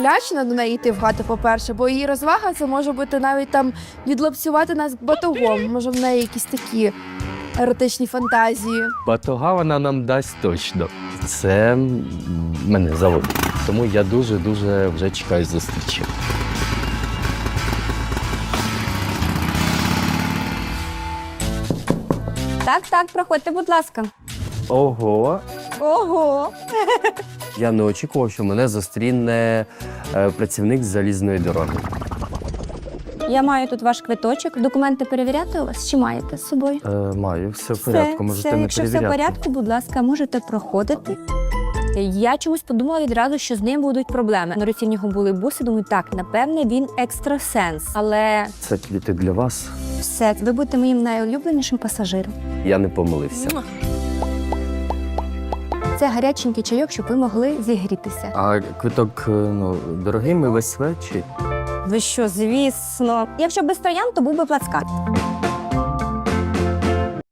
Лячно до неї йти в хату, по-перше, бо її розвага це може бути навіть там відлапсувати нас батогом. Може, в неї якісь такі еротичні фантазії. Батога вона нам дасть точно. Це мене заводить. Тому я дуже-дуже вже чекаю зустрічі. Так, так, проходьте, будь ласка. Ого, Ого. я не очікував, що мене зустріне е, працівник залізної дороги. Я маю тут ваш квиточок. Документи перевіряти у вас чи маєте з собою? Е, маю, все в порядку, можете все. не Якщо все в перевіряти. порядку, будь ласка, можете проходити. Я чомусь подумала відразу, що з ним будуть проблеми. На руці в нього були буси. Думаю, так, напевне, він екстрасенс. Але Це квіти для вас. все, ви будете моїм найулюбленішим пасажиром. Я не помилився. Це гаряченький чайок, щоб ви могли зігрітися. А квиток е, ну, дорогий, ми весь чи Ви що, звісно. Якщо без троян, то був би плацкарт.